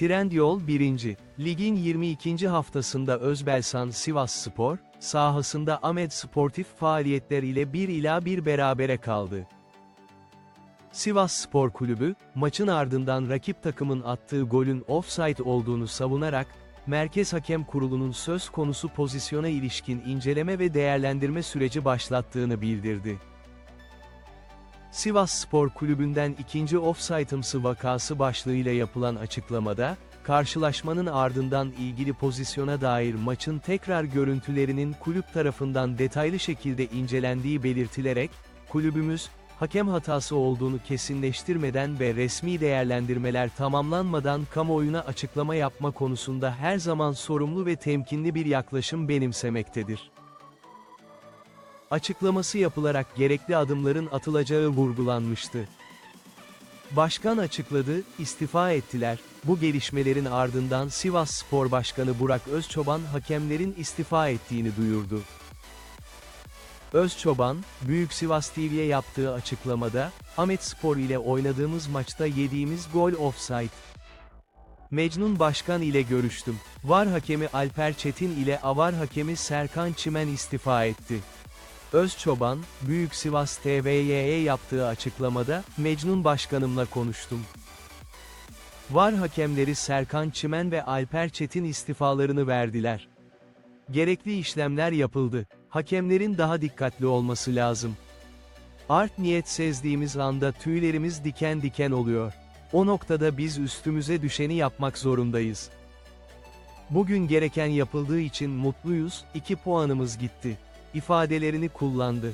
Trendyol 1. Ligin 22. haftasında Özbelsan Sivas Spor, sahasında Ahmet Sportif faaliyetler ile 1 ila 1 berabere kaldı. Sivas Spor Kulübü, maçın ardından rakip takımın attığı golün offside olduğunu savunarak, Merkez Hakem Kurulu'nun söz konusu pozisyona ilişkin inceleme ve değerlendirme süreci başlattığını bildirdi. Sivas Spor Kulübü'nden ikinci offside'ımsı vakası başlığıyla yapılan açıklamada, karşılaşmanın ardından ilgili pozisyona dair maçın tekrar görüntülerinin kulüp tarafından detaylı şekilde incelendiği belirtilerek, kulübümüz, hakem hatası olduğunu kesinleştirmeden ve resmi değerlendirmeler tamamlanmadan kamuoyuna açıklama yapma konusunda her zaman sorumlu ve temkinli bir yaklaşım benimsemektedir. Açıklaması yapılarak gerekli adımların atılacağı vurgulanmıştı. Başkan açıkladı, istifa ettiler. Bu gelişmelerin ardından Sivas Spor Başkanı Burak Özçoban hakemlerin istifa ettiğini duyurdu. Özçoban, Büyük Sivas TV'ye yaptığı açıklamada, Ahmet Spor ile oynadığımız maçta yediğimiz gol offside. Mecnun Başkan ile görüştüm. VAR hakemi Alper Çetin ile AVAR hakemi Serkan Çimen istifa etti. Özçoban, Büyük Sivas TV'ye yaptığı açıklamada, Mecnun Başkanımla konuştum. VAR hakemleri Serkan Çimen ve Alper Çetin istifalarını verdiler. Gerekli işlemler yapıldı. Hakemlerin daha dikkatli olması lazım. Art niyet sezdiğimiz anda tüylerimiz diken diken oluyor. O noktada biz üstümüze düşeni yapmak zorundayız. Bugün gereken yapıldığı için mutluyuz, 2 puanımız gitti. İfadelerini kullandı.